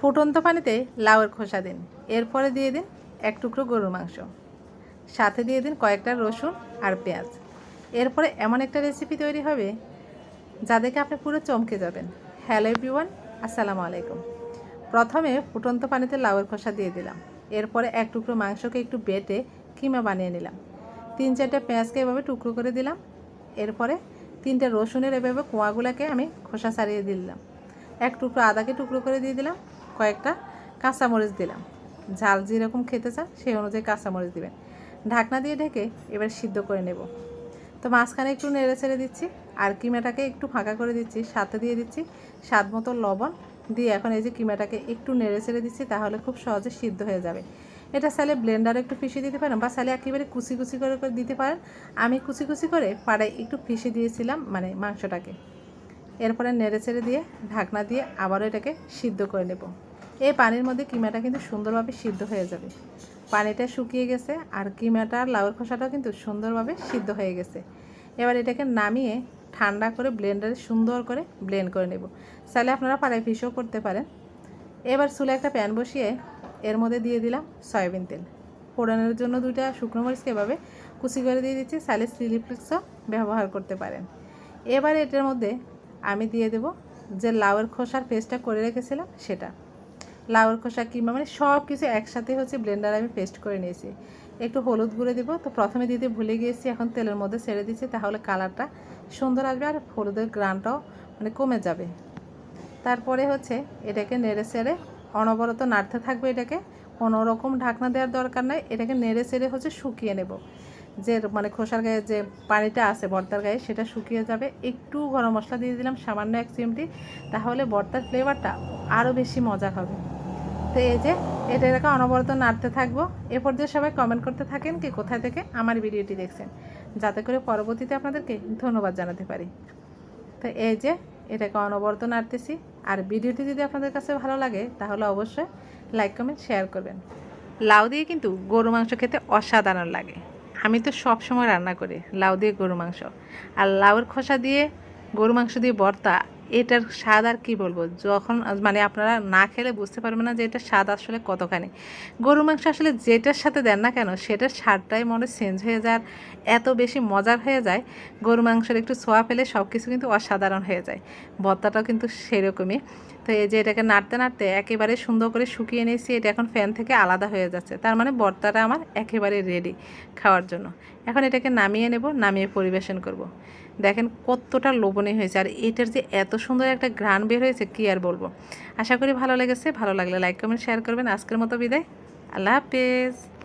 ফুটন্ত পানিতে লাউয়ের খোসা দিন। এরপরে দিয়ে দিন এক টুকরো গরুর মাংস। সাথে দিয়ে দিন কয়েকটা রসুন আর পেঁয়াজ। এরপরে এমন একটা রেসিপি তৈরি হবে যা দেখে আপনি পুরো চমকে যাবেন। হ্যালো এভরিওয়ান আসসালামু আলাইকুম। প্রথমে ফুটন্ত পানিতে লাউয়ের খোসা দিয়ে দিলাম। এরপরে এক টুকরো মাংসকে একটু বেটে কিমা বানিয়ে নিলাম। তিন চারটে পেঁয়াজকে এভাবে টুকরো করে দিলাম। এরপরে তিনটে রসুনের এভাবে কোয়াগুলোকে আমি খোসা ছাড়িয়ে দিলাম। এক টুকরো আদাকে টুকরো করে দিয়ে দিলাম। কয়েকটা কাঁচামরিচ দিলাম। ঝাল যেরকম খেতে চান, সেই অনুযায়ী কাঁচামরিচ দিবেন। ঢাকনা দিয়ে ঢেকে এবার সিদ্ধ করে নেব। তো মাঝখানে একটু নেড়ে ছেড়ে দিচ্ছি, আর কিমাটাকে একটু ফাঁকা করে দিচ্ছি, সাথে দিয়ে দিচ্ছি স্বাদ মতো লবণ। দিয়ে এখন এই যে কিমাটাকে একটু নেড়ে ছেড়ে দিচ্ছি, তাহলে খুব সহজে সিদ্ধ হয়ে যাবে। এটা চাইলে ব্লেন্ডারে একটু পিষে দিতে পারেন, বা চাইলে একেবারে কুচি কুচি করে করে দিতে পারেন। আমি কুচি কুচি করে পাড়ায় একটু পিষে দিয়েছিলাম মানে মাংসটাকে। এরপরে নেড়ে ছেড়ে দিয়ে ঢাকনা দিয়ে আবারও এটাকে সিদ্ধ করে নেব। এই পানির মধ্যে কিমাটা কিন্তু সুন্দরভাবে সিদ্ধ হয়ে যাবে। পানিটা শুকিয়ে গেছে আর কিমাটা আর লাউয়ের খোসাটাও কিন্তু সুন্দরভাবে সিদ্ধ হয়ে গেছে। এবার এটাকে নামিয়ে ঠান্ডা করে ব্লেন্ডারে সুন্দর করে ব্লেন্ড করে নেব। চাইলে আপনারা পাড়ায় পিসও করতে পারেন। এবার চুলে একটা প্যান বসিয়ে এর মধ্যে দিয়ে দিলাম সয়াবিন তেল। ফোড়নের জন্য দুইটা শুকনো মরিচকে এভাবে কুচি করে দিয়ে দিচ্ছি, চাইলে চিলি ফ্লেক্সও ব্যবহার করতে পারেন। এবার এটার মধ্যে আমি দিয়ে দেব যে লাউয়ের খোসার পেস্টটা করে রেখেছিলাম সেটা। লাউয়ের খোসা কিংবা মানে সব কিছু একসাথে হচ্ছে ব্লেন্ডারে আমি পেস্ট করে নিয়েছি। একটু হলুদ গুঁড়ো দিব, তো প্রথমে দিতে ভুলে গিয়েছি, এখন তেলের মধ্যে ছেড়ে দিচ্ছি, তাহলে কালারটা সুন্দর আসবে আর হলুদের গ্রানটাও মানে কমে যাবে। তারপরে হচ্ছে এটাকে নেড়ে ছেড়ে, অনবরত নাড়তে থাকবে এটাকে, কোনো রকম ঢাকনা দেওয়ার দরকার নাই, এটাকে নেড়ে ছেড়ে হচ্ছে শুকিয়ে নেব। যে মানে খোসার গায়ে যে পানিটা আছে বর্তার গায়ে, সেটা শুকিয়ে যাবে। একটু গরম মশলা দিয়ে দিলাম, সামান্য এক চিমটি, তাহলে বর্তার ফ্লেভারটা আরও বেশি মজা হবে। তো এই যে, এটা এটাকে অনবরত নাড়তে থাকব। এরপর দিয়ে সবাই কমেন্ট করতে থাকেন কি কোথায় থেকে আমার ভিডিওটি দেখছেন। যাতে করে পরবর্তীতে আপনাদেরকে ধন্যবাদ জানাতে পারি। তো এই যে, এটাকে অনবরত নাড়তেছি। আর ভিডিওটি যদি আপনাদের কাছে ভালো লাগে, তাহলে অবশ্যই লাইক কমেন্ট শেয়ার করবেন। লাউ দিয়ে কিন্তু গরু মাংস খেতে অসাধারণ লাগে। আমি তো সব সময় রান্না করি, লাউ দিয়ে গরু মাংস। আর লাউয়ের খোসা দিয়ে গরু মাংস দিয়ে ভর্তা এটার স্বাদ আর কী বলব? যখন মানে আপনারা না খেলে বুঝতে পারবেন না যে এটার স্বাদ আসলে কতখানি। গরু মাংস আসলে যেটার সাথে দেন না কেন, সেটার স্বাদটাই মনে চেঞ্জ হয়ে যায় এত বেশি মজার হয়ে যায় গরু মাংসের একটু ছোঁয়া পেলে সব কিছু কিন্তু অসাধারণ হয়ে যায়। ভর্তাটাও কিন্তু সেরকমই। তো এই যে এটাকে নাড়তে নাড়তে একেবারে সুন্দর করে শুকিয়ে নিয়েছি, এটা এখন ফ্যান থেকে আলাদা হয়ে যাচ্ছে। তার মানে ভর্তাটা আমার একেবারে রেডি খাওয়ার জন্য। এখন এটাকে নামিয়ে নেব, নামিয়ে পরিবেশন করব। দেখেন কতটা লোভনীয় হয়েছে। আর এটার যে এত সুন্দর একটা ঘ্রাণ বের হয়েছে, কি আর বলব? আশা করি ভালো লেগেছে, ভালো লাগলে লাইক কমেন্ট শেয়ার করবেন। আজকের মতো বিদায়। আল্লাহ হাফেজ।